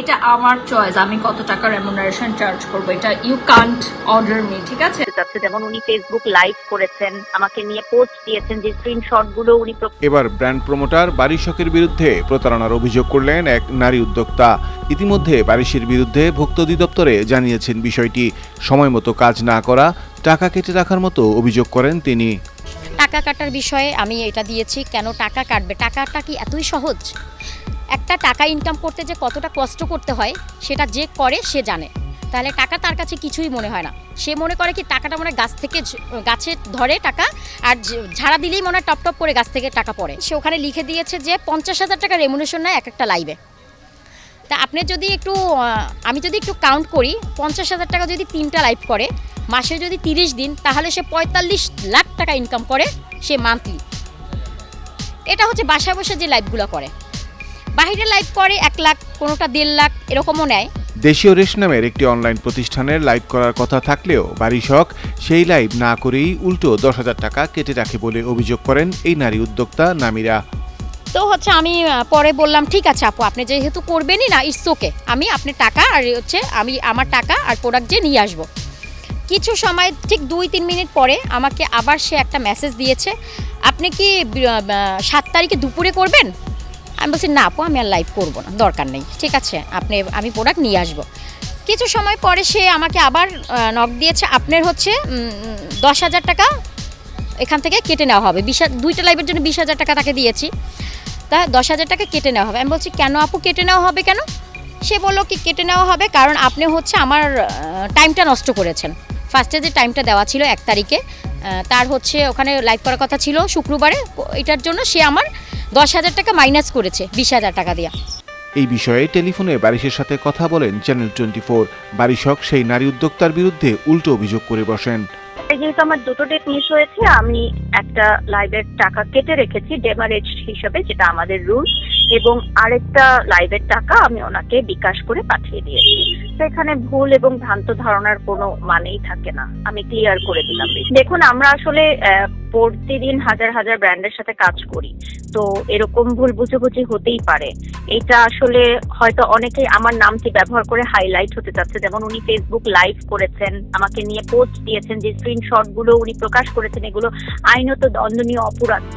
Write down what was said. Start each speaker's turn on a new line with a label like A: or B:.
A: এটা আমার চয়েস আমি কত টাকা রেমুনারেশন চার্জ করব এটা ইউ কান্ট অর্ডার মি ঠিক আছে?
B: যাচ্ছে যেমন উনি ফেসবুক লাইভ করেছেন আমাকে নিয়ে পোস্ট দিয়েছেন যে স্ক্রিনশটগুলো উনি
C: এবার ব্র্যান্ড প্রমোটার বারিশকের বিরুদ্ধে প্রতারণার অভিযোগ করলেন এক নারী উদ্যোক্তা। ইতিমধ্যে বারিশের বিরুদ্ধে ভুক্ত অধিদপ্তরে জানিয়েছেন বিষয়টি। সময়মতো কাজ না করা টাকা কেটে রাখার মতো অভিযোগ করেন তিনি।
D: টাকা কাটার বিষয়ে আমি এটা দিয়েছি কেন টাকা কাটবে? টাকাটা কি এতই সহজ? একটা টাকা ইনকাম করতে যে কতটা কষ্ট করতে হয়, সেটা যে করে সে জানে। তাহলে টাকা তার কাছে কিছুই মনে হয় না। সে মনে করে কি টাকাটা মনে গাছ থেকে গাছে ধরে টাকা, আর ঝাড়া দিলেই মনে হয় টপ টপ করে গাছ থেকে টাকা পড়ে। সে ওখানে লিখে দিয়েছে যে পঞ্চাশ হাজার টাকা রেমুনেশন নেয় এক একটা লাইভে তা আপনি যদি একটু আমি যদি একটু কাউন্ট করি, পঞ্চাশ হাজার টাকা যদি তিনটা লাইভ করে, মাসে যদি তিরিশ দিন, তাহলে সে পঁয়তাল্লিশ লাখ টাকা ইনকাম করে সে মান্থলি এটা হচ্ছে বাসায় বসে যে লাইভগুলো করে। বাইরে লাইভ করে এক লাখ কোনোটা দেড় লাখ এরকমও নেয়।
C: দেশীয় রেশ নামের একটি অনলাইন প্রতিষ্ঠানের লাইভ করার কথা থাকলেও বারিশক সেই লাইভ না করেই উল্টো দশ হাজার টাকা কেটে রাখে বলে অভিযোগ করেন এই নারী উদ্যোক্তা নামিরা।
D: তো হচ্ছে আমি পরে বললাম ঠিক আছে আপু আপনি যেহেতু করবেনই না ইটস ওকে আমি আপনার টাকা আর হচ্ছে আমি আমার টাকা আর প্রোডাক্ট যে নিয়ে আসব। কিছু সময় ঠিক দুই তিন মিনিট পরে আমাকে আবার সে একটা মেসেজ দিয়েছে আপনি কি সাত তারিখে দুপুরে করবেন? আমি বলছি, না আপু, আমি আর লাইভ করব না, দরকার নেই, ঠিক আছে, আপনি, আমি প্রোডাক্ট নিয়ে আসব। কিছু সময় পরে সে আমাকে আবার নক দিয়েছে, আপনার হচ্ছে দশ হাজার টাকা এখান থেকে কেটে নেওয়া হবে, বিশ দুইটা লাইভের জন্য বিশ হাজার টাকা তাকে দিয়েছি। তা দশ হাজার টাকা কেটে নেওয়া হবে। আমি বলছি, কেন আপু কেটে নেওয়া হবে কেন? সে বলল কি, কেটে নেওয়া হবে কারণ আপনি হচ্ছে আমার টাইমটা নষ্ট করেছেন। ফার্স্টে যে টাইমটা দেওয়া ছিল এক তারিখে তার হচ্ছে ওখানে লাইভ করার কথা ছিল শুক্রবারে এটার জন্য সে আমার দশ হাজার টাকা মাইনাস করেছে বিশ হাজার টাকা দিয়া।
C: এই বিষয়ে টেলিফোনে বারিশের সাথে কথা বলেন চ্যানেল টোয়েন্টি ফোর। বারিশক সেই নারী উদ্যোক্তার বিরুদ্ধে উল্টো অভিযোগ করে বসেন।
B: যেহেতু আমার দুটো ডেট মিস হয়েছে আমি একটা লাইভের টাকা কেটে রেখেছি ডেমারেজ হিসাবে যেটা আমাদের রুল এবং আরেকটা লাইভের টাকা আমি ওনাকে বিকাশ করে পাঠিয়ে দিয়েছি। তো এখানে ভুল এবং ভ্রান্ত ধারণার কোনো মানেই থাকে না। আমি ক্লিয়ার করে দিলাম। দেখুন আমরা আসলে আহ, প্রতিদিন হাজার হাজার ব্র্যান্ডের সাথে কাজ করি। তো এরকম ভুল বুঝাবুঝি হতেই পারে। এটা আসলে হয়তো অনেকেই আমার নামটি ব্যবহার করে হাইলাইট হতে চাচ্ছে। যেমন উনি ফেসবুক লাইভ করেছেন, আমাকে নিয়ে পোস্ট দিয়েছেন, যে স্ক্রিনশটগুলো উনি প্রকাশ করেছেন, এগুলো আইনত দণ্ডনীয় অপরাধ।